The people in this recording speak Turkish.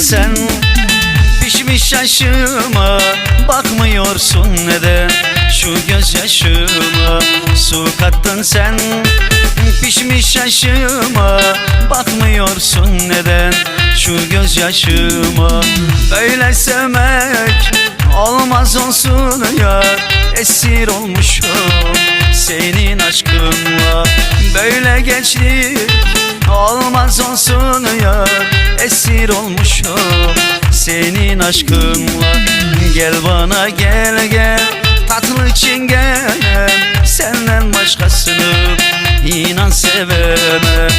sen? Pişmiş yaşıma bakmıyorsun neden? Şu gözyaşıma su kattın sen? Pişmiş yaşıma bakmıyorsun neden? Şu gözyaşıma böyle sevmek olmaz olsun ya. Esir olmuşum senin aşkınla. Böyle gençlik olmaz olsun ya Esir olmuşum senin aşkınla Gel bana gel gel tatlı çingene Senden başkasını inan sevemem